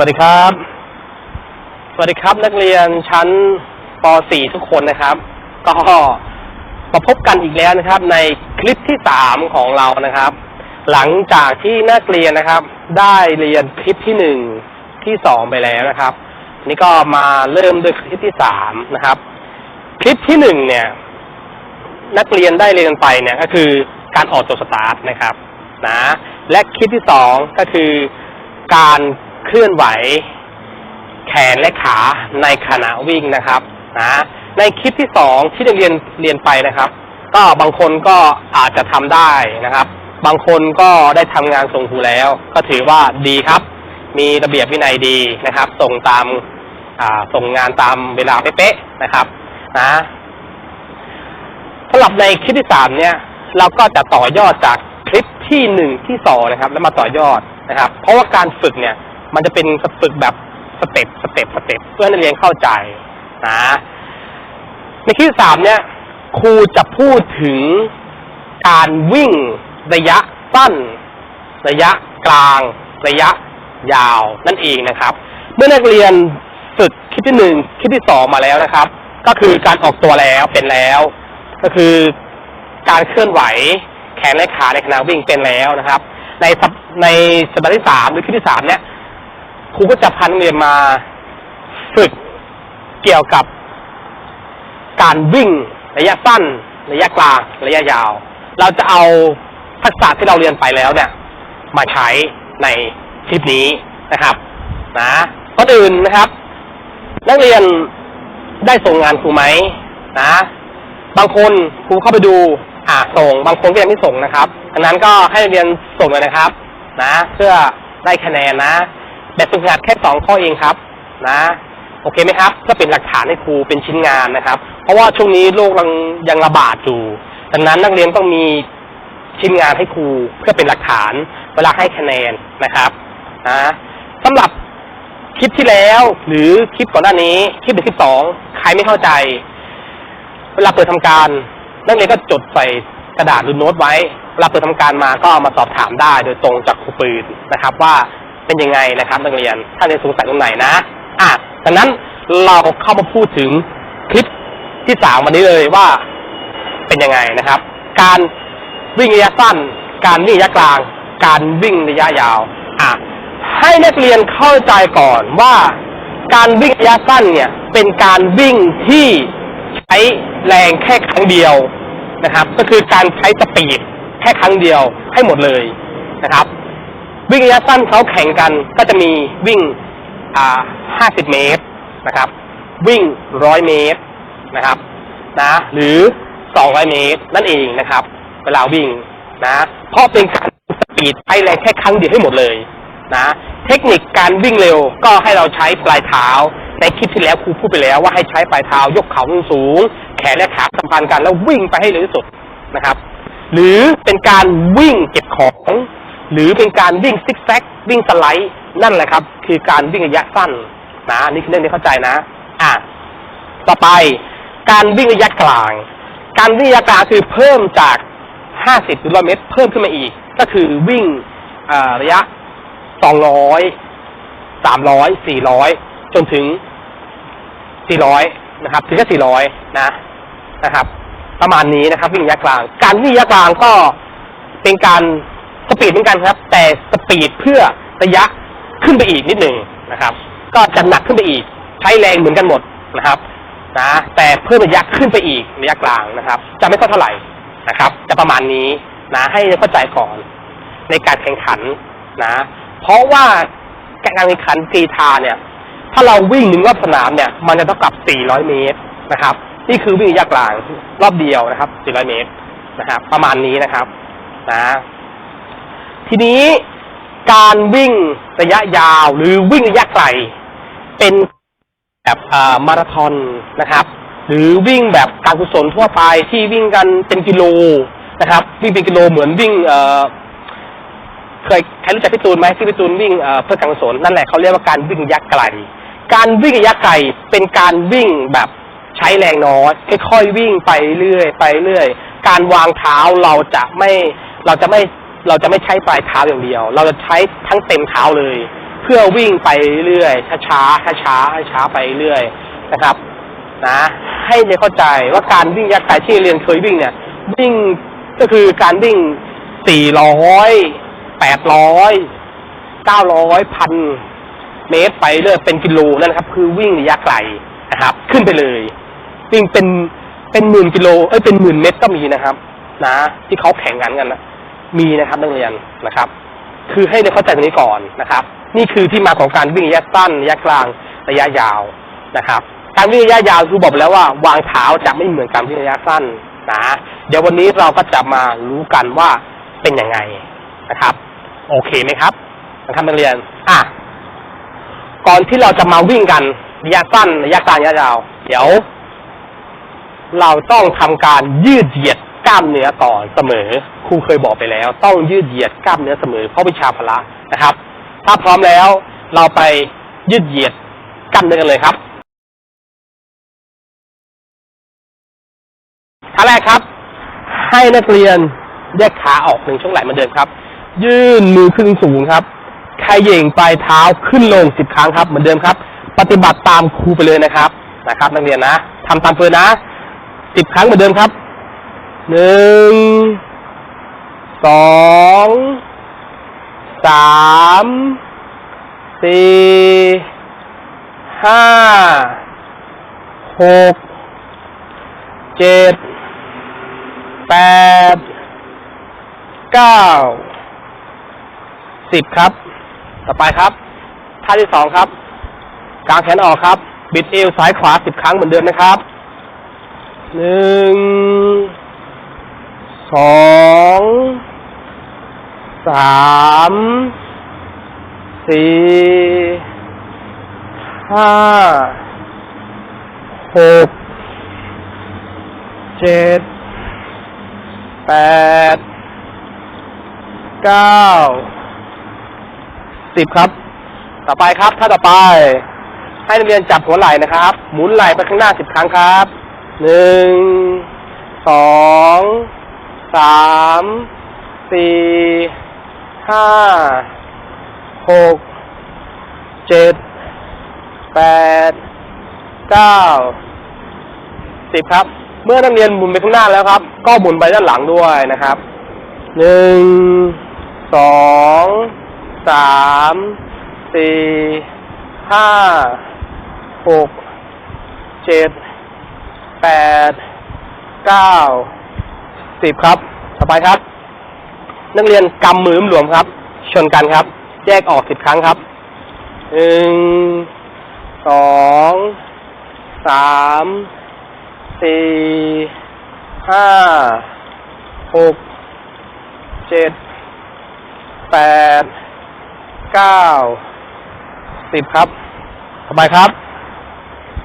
วัสดีครับ สวัสดีครับนักเรียนชั้นป .4 ทุกคนนะครับ ก็มาพบกันอีกแล้วนะครับ ในคลิปที่สามของเรานะครับ หลังจากที่นักเรียนนะครับ ได้เรียนคลิปที่หนึ่งที่สองไปแล้วนะครับ นี่ก็มาเริ่มด้วยคลิปที่สามนะครับ คลิปที่หนึ่งเนี่ย นักเรียนได้เรียนไปเนี่ยก็คือการออกตัวสตาร์ทนะครับ นะ และคลิปที่สองก็คือการ เคลื่อนไหว แขนและขาในขณะวิ่งนะครับนะในคลิปที่สองที่นักเรียนเรียนไปนะครับ ก็บางคนก็อาจจะทำได้นะครับ บางคนก็ได้ทำงานส่งครูแล้ว ก็ถือว่าดีครับ มีระเบียบวินัยดีนะครับ ส่งตามาส่งงานตามเวลาเป๊ะๆนะครับนะสำหรับในคลิปที่สามเนี่ย เราก็จะต่อยอดจากคลิปที่หนึ่งที่สองนะครับ แล้วมาต่อยอดนะครับ เพราะว่าการฝึกเนี่ย มันจะเป็นฝึกแบบสเต็ปสเต็ปสเต็ปเพื่อนักเรียนเข้าใจนะในที่สามเนี่ยครูจะพูดถึงการวิ่งระยะสั้น ระยะกลาง ระยะยาวนั่นเองนะครับ เมื่อนักเรียนฝึกคลิปที่หนึ่งคลิปที่สองมาแล้วนะครับ ก็คือการออกตัวแล้วเป็นแล้ว ก็คือการเคลื่อนไหวแขนและขาในขณะวิ่งเป็นแล้วนะครับ ในในสัปดาห์ที่สามหรือคลิปที่สามเนี่ย ครูก็จะพานักเรียนมาฝึกเกี่ยวกับการวิ่งระยะสั้น ระยะกลาง ระยะยาว เราจะเอาทักษะที่เราเรียนไปแล้วเนี่ย มาใช้ในคลิปนี้นะครับ นะก่อนอื่นนะครับ นักเรียนได้ส่งงานครูไหมนะ บางคนครูเข้าไปดู อ่าส่ง บางคนก็ยังไม่ส่งนะครับดังนั้นก็ให้นักเรียนส่งเลยนะครับ นะ เพื่อได้คะแนนนะ แบบฝึกหัดแค่สองข้อเองครับนะโอเคไหมครับ ก็เป็นหลักฐานให้ครูเป็นชิ้นงานนะครับ เพราะว่าช่วงนี้โรคยังยังระบาดอยู่ดังนั้นนักเรียนต้องมีชิ้นงานให้ครูเพื่อเป็นหลักฐานเวลาให้คะแนนนะครับนะสำหรับคลิปที่แล้วหรือคลิปก่อนหน้านี้คลิปหนึ่งคลิปสองใครไม่เข้าใจ เวลาเปิดทำการ นักเรียนก็จดใส่กระดาษหรือโน้ตไว้เวลาเปิดทำการมาก็เอามาสอบถามได้ โดยตรงจากครูปืนนะครับ ว่า เป็นยังไงนะครับนักเรียน ถ้าเรียนสงสัยตรงไหนนะอะดังนั้นเราเข้ามาพูดถึงคลิปที่สามวันนี้เลยว่าเป็นยังไงนะครับ การวิ่งระยะสั้น การวิ่งระยะกลาง การวิ่งระยะยาวอะให้นักเรียนเข้าใจก่อนว่าการวิ่งระยะสั้นเนี่ยเป็นการวิ่งที่ใช้แรงแค่ครั้งเดียวนะครับ ก็คือการใช้สปีดแค่ครั้งเดียวให้หมดเลยนะครับ วิ่งระยะสั้นเขาแข่งกันก็จะมีวิ่งอ่า50เมตรนะครับ วิ่ง100เมตรนะครับนะหรือ200เมตรนั่นเองนะครับ เวลาวิ่งนะเพราะเป็นการสปีดใช้แรงแค่ครั้งเดียวให้หมดเลยนะเทคนิคการวิ่งเร็วก็ให้เราใช้ปลายเท้า ในคลิปที่แล้วครูพูดไปแล้วว่าให้ใช้ปลายเท้ายกเข่าสูง แขนและขาสัมพันธ์กันแล้ววิ่งไปให้เร็วที่สุดนะครับ หรือเป็นการวิ่งเก็บของ หรือเป็นการวิ่งซิกแซกวิ่งสไลด์นั่นแหละครับ คือการวิ่งระยะสั้นนะนี่คือเรื่องที่เข้าใจนะ อะต่อไปการวิ่งระยะกลาง การวิ่งระยะกลางคือเพิ่มจาก 50หรือ100เมตร เพิ่มขึ้นมาอีก ก็คือวิ่งเอ่อระยะ 200 300 400 จนถึง 400 นะครับ ถึงแค่400 นะ นะครับ ประมาณนี้นะครับ วิ่งระยะกลาง การวิ่งระยะกลางก็เป็นการ สปีดเหมือนกันครับ แต่สปีดเพื่อระยะขึ้นไปอีกนิดหนึ่งนะครับ ก็จะหนักขึ้นไปอีก ใช้แรงเหมือนกันหมดนะครับนะแต่เพิ่มระยะขึ้นไปอีกระยะกลางนะครับ จะไม่ค่อยเท่าไหร่นะครับ จะประมาณนี้นะให้เข้าใจก่อนในการแข่งขันนะ เพราะว่าการแข่งขันกรีธาเนี่ย ถ้าเราวิ่งหนึ่งรอบสนามเนี่ย มันจะเท่ากับ 400 เมตรนะครับ นี่คือวิ่งระยะกลางรอบเดียวนะครับ 400 เมตรนะครับ ประมาณนี้นะครับ นะ ทีนี้การวิ่งระยะยาวหรือวิ่งระยะไกล เป็นแบบมาราธอนนะครับ หรือวิ่งแบบการกุศลทั่วไปที่วิ่งกันเป็นกิโลนะครับวิ่งเป็นกิโลเหมือนวิ่งเคยใครรู้จักพี่ตูนไหมที่พี่ตูนวิ่งเอ่อเพื่อการกุศลนั่นแหละเขาเรียกว่าการวิ่งระยะไกล การวิ่งระยะไกลเป็นการวิ่งแบบใช้แรงน้อยค่อยๆวิ่งไปเรื่อยไปเรื่อย การวางเท้าเราจะไม่เราจะไม่ เราจะไม่ใช้ปลายเท้าอย่างเดียว เราจะใช้ทั้งเต็มเท้าเลย เพื่อวิ่งไปเรื่อยช้าช้าช้าช้าช้าๆไปเรื่อยนะครับ นะ ให้เรียนเข้าใจว่าการวิ่งระยะไกลที่เรียนเคยวิ่งเนี่ย วิ่งก็คือการวิ่งสี่ร้อยแปดร้อยเก้าร้อยพันเมตรไปเรื่อยเป็นกิโลนั่นครับ คือวิ่งระยะไกลนะครับ ขึ้นไปเลย วิ่งเป็นเป็นหมื่นกิโลเอ้ยเป็นหมื่นเมตรก็มีนะครับ นะ ที่เขาแข่งขันกันนะ มีนะครับนักเรียนนะครับ คือให้เรียนเข้าใจตรงนี้ก่อนนะครับ นี่คือที่มาของการวิ่งระยะสั้นระยะกลางระยะยาวนะครับ การวิ่งระยะยาวคือบอกแล้วว่าวางเท้าจะไม่เหมือนการวิ่งระยะสั้นนะเดี๋ยววันนี้เราก็จะมารู้กันว่าเป็นยังไงนะครับ โอเคไหมครับนะครับนักเรียน อะก่อนที่เราจะมาวิ่งกันระยะสั้นระยะกลางระยะยาว เดี๋ยว เราต้องทำการยืดเหยียด ล้ามเนื้อก่อนเสมอครูเคยบอกไปแล้ว ต้องยืดเหยียดกล้ามเนื้อเสมอเพราะวิชาพละนะครับ ถ้าพร้อมแล้วเราไปยืดเหยียดกล้ามเนื้อกันเลยครับท่าแรกครับ ให้นักเรียนแยกขาออกหนึ่งช่วงไหล่เหมือนเดิมครับ ยื่นมือขึ้นสูงครับขย่งปลายเท้าขึ้นลงสิบครั้งครับ เหมือนเดิมครับ ปฏิบัติตามครูไปเลยนะครับนะครับ นักเรียนนะทำตามเพื่อนนะสิบครั้งเหมือนเดิมครับ หนึ่ง สอง สาม สี่ ห้า หก เจ็ด แปด เก้า สิบครับ ต่อไปครับ ท่าที่สองครับ กางแขนออกครับ บิดเอวซ้ายขวาสิบครั้งเหมือนเดิมนะครับ หนึ่ง สองสามสี่ห้าหกเจ็ดแปดเก้าสิบครับ ต่อไปครับท่าต่อไป ให้นักเรียนจับหัวไหล่นะครับ หมุนไหล่ไปข้างหน้าสิบครั้งครับหนึ่งสอง สามสี่ห้าหกเจ็ดแปดเก้าสิบครับ เมื่อนักเรียนหมุนไปข้างหน้าแล้วครับ ก็หมุนไปด้านหลังด้วยนะครับหนึ่งสองสามสี่ห้าหกเจ็ดแปดเก้า สิบครับ ต่อไปครับ นักเรียนกำมือหลวมครับ ชนกันครับ แยกออกสิบครั้งครับหนึ่งสองสามสี่ห้าหกเจ็ดแปดเก้าสิบครับต่อไปครับ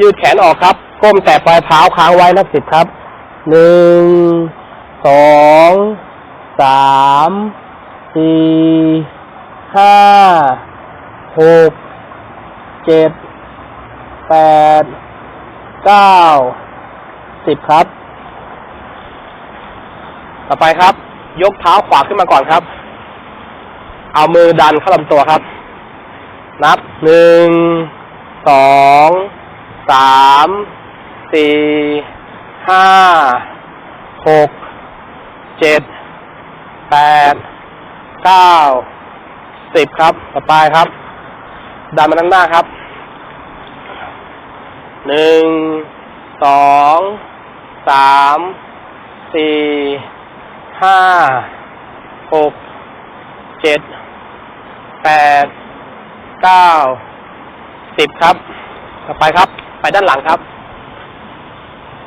ยืดแขนออกครับ ก้มแต่ปลายเท้าค้างไว้นับสิบครับหนึ่ง สองสามสี่ห้าหกเจ็ดแปดเก้าสิบครับ ต่อไปครับ ยกเท้าขวาขึ้นมาก่อนครับ เอามือดันเข้าลำตัวครับ นับหนึ่งสองสามสี่ห้าหก เจ็ดแปดเก้าสิบครับ ต่อไปครับ ดันมาด้านหน้าครับหนึ่งสองสามสี่ห้าหกเจ็ดแปดเก้าสิบครับ ต่อไปครับ ไปด้านหลังครับ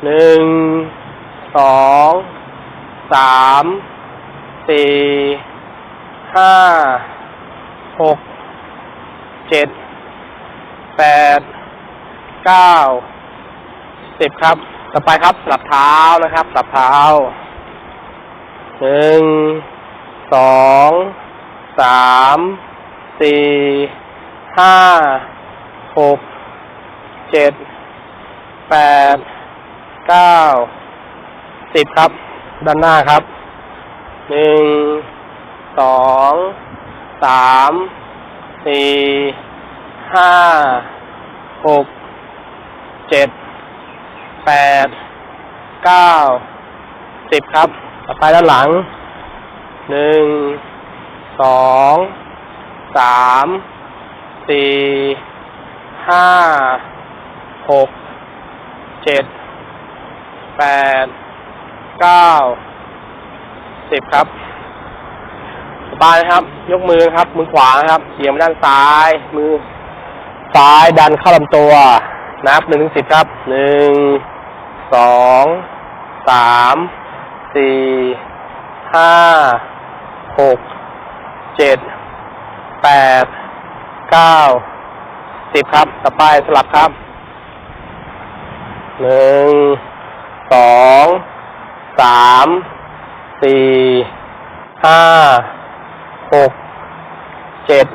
หนึ่งสอง สามสี่ห้าหกเจ็ดแปดเก้าสิบครับ ต่อไปครับ สลับเท้านะครับ สลับเท้าหนึ่งสองสามสี่ห้าหกเจ็ดแปดเก้าสิบครับ ด้านหน้าครับ หนึ่ง สอง สาม สี่ ห้า หก เจ็ด แปด เก้า สิบครับ ต่อไปด้านหลัง หนึ่ง สอง สาม สี่ ห้า หก เจ็ด แปด เก้าสิบครับสบายนะครับ ยกมือครับ มือขวาครับเฉียงไปด้านซ้าย มือ ซ้ายดันเข้าลำตัว นับหนึ่งถึงสิบครับหนึ่งสองสามสี่ห้าหกเจ็ดแปดเก้าสิบครับต่อไปสลับครับหนึ่งสอง สามสี่ห้าหกเจ็ด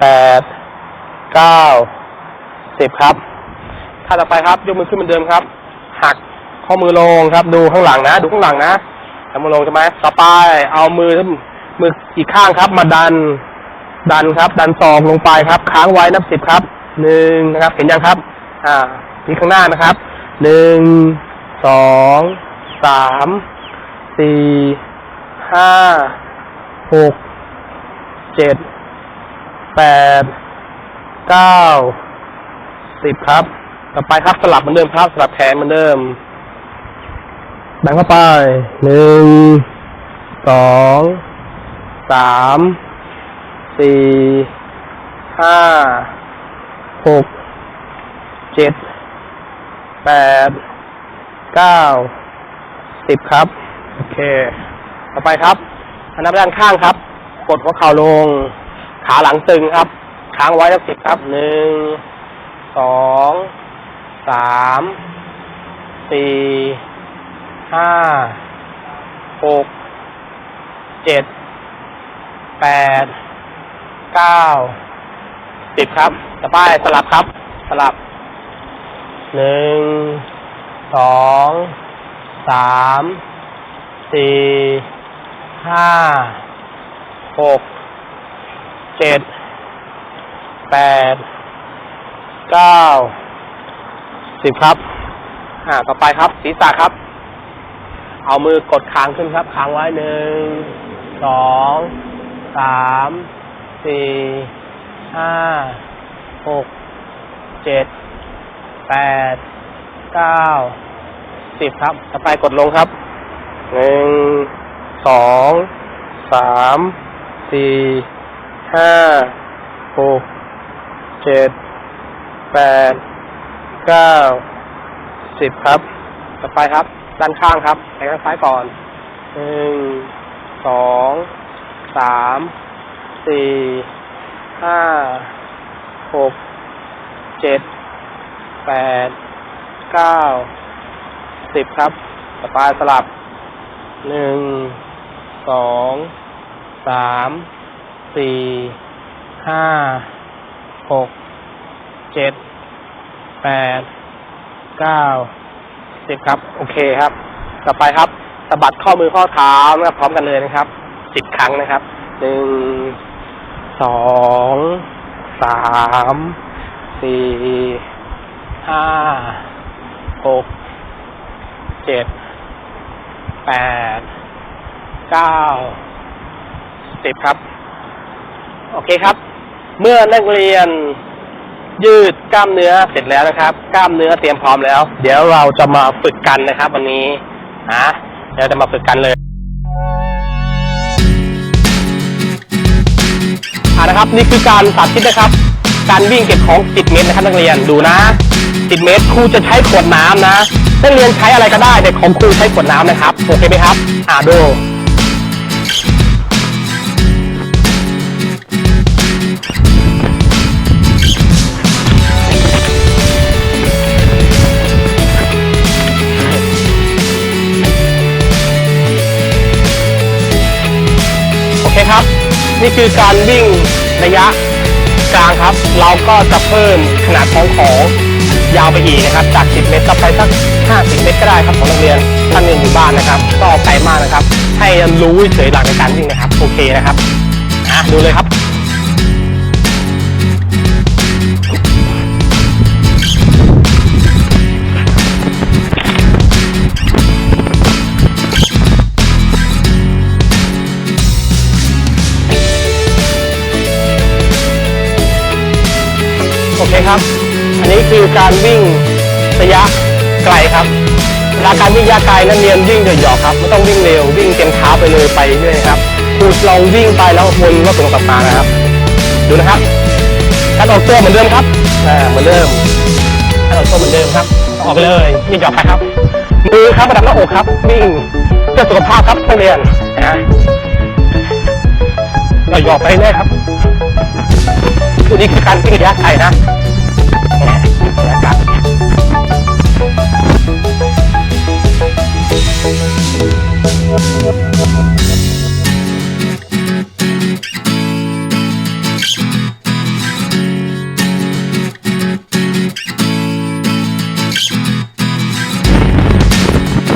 แปดเก้าสิบครับท่าต่อไปครับ ยกมือขึ้นเหมือนเดิมครับ หักข้อมือลงครับ ดูข้างหลังนะ ดูข้างหลังนะข้อมือลงใช่ไหมต่อไปเอามือมืออีกข้างครับ มาดัน ดันครับ ดันศอกลงไปครับ ค้างไว้นับสิบครับหนึ่งนะครับ เห็นยังครับ อ่านี่ข้างหน้านะครับหนึ่งสอง สามสี่ห้าหกเจ็ดแปดเก้าสิบครับ ต่อไปครับสลับเหมือนเดิมครับสลับแขนเหมือนเดิมแบ่งเข้าไปหนึ่งสองสามสี่ห้าหกเจ็ดแปดเก้า สิบครับ โอเค ต่อไปครับอันนับด้านข้างครับ กดหัวเข่าลง ขาหลังตึงครับ ค้างไว้ทั้งสิบครับ หนึ่ง สอง สาม สี่ ห้า หก เจ็ด แปด เก้า สิบครับ ต่อไปสลับครับ สลับ หนึ่ง สอง สามสี่ห้าหกเจ็ดแปดเก้าสิบครับ อ่า ต่อไปครับ ศีรษะครับ เอามือกดค้างขึ้นครับ ค้างไว้หนึ่งสองสามสี่ห้าหกเจ็ดแปดเก้า สิบครับต่อไปกดลงครับหนึ่งสองสามสี่ห้าหกเจ็ดแปดเก้าสิบครับ ต่อไปครับ ด้านข้างครับไปด้านซ้ายก่อนหนึ่งสองสามสี่ห้าหกเจ็ดแปดเก้า สิบครับต่อไปสลับหนึ่งสองสามสี่ห้าหกเจ็ดแปดเก้าสิบครับ โอเคครับ ต่อไปครับสะบัดข้อมือข้อเท้านะครับพร้อมกันเลยนะครับสิบครั้งนะครับหนึ่งสองสามสี่ห้าหก เจ็ดแปดเก้าสิบครับ โอเคครับ เมื่อนักเรียนยืดกล้ามเนื้อเสร็จแล้วนะครับ กล้ามเนื้อเตรียมพร้อมแล้ว เดี๋ยวเราจะมาฝึกกันนะครับ วันนี้นะเดี๋ยวจะมาฝึกกันเลยอ่านะครับ นี่คือการสาธิตนะครับ การวิ่งเก็บของ 10 เมตรนะครับนักเรียนดูนะ 10 เมตรครูจะใช้ขวดน้ำนะ นักเรียนใช้อะไรก็ได้แต่ของครูใช้ขวดน้ำนะครับ โอเคไหมครับ อ่าดูโอเคครับ นี่คือการวิ่งระยะกลางครับ เราก็จะเพิ่มขนาดของของ ยาวไปอีกนะครับ จาก 10 เมตรก็ไปสัก 50 เมตรก็ได้ครับของนักเรียนท่านเรียนอยู่บ้านนะครับก็ไกลมากนะครับ ให้รู้เฉยหลักในการวิ่งนะครับ โอเคนะครับอะดูเลยครับ การวิ่งระยะไกลครับเวลาการวิ่งระยะไกลนักเรียนวิ่งหยอกๆครับไม่ต้องวิ่งเร็ววิ่งเต็มเท้าไปเลยไปเรื่อยครับครูลองวิ่งไปแล้ววนรอบตัวกลับมานะครับ ดูนะครับการออกตัวเหมือนเดิมครับอ่เหมือนเดิมการออกตัวเหมือนเดิมครับ ออกเลยวิ่งหยอกไปครับมือครับประดับหน้าอกครับ วิ่งเพื่อสุขภาพครับนักเรียนนะเราหยอกไปเรื่อยครับตัวนี้คือการวิ่งระยะไกลนะ ครั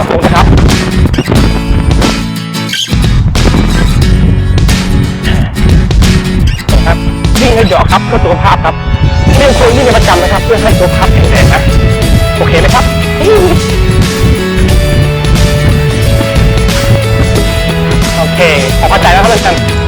บผมครับครับวิ่งให้หยอกครับเพื่อสุขภาพครับ เรื่องควรวิ่เป็นประจำนะครับเพื่อให้ตัวพับแข็งแรงนะโอเคไหมครับโอเคพอเข้าใจแล้วครับอาจารย์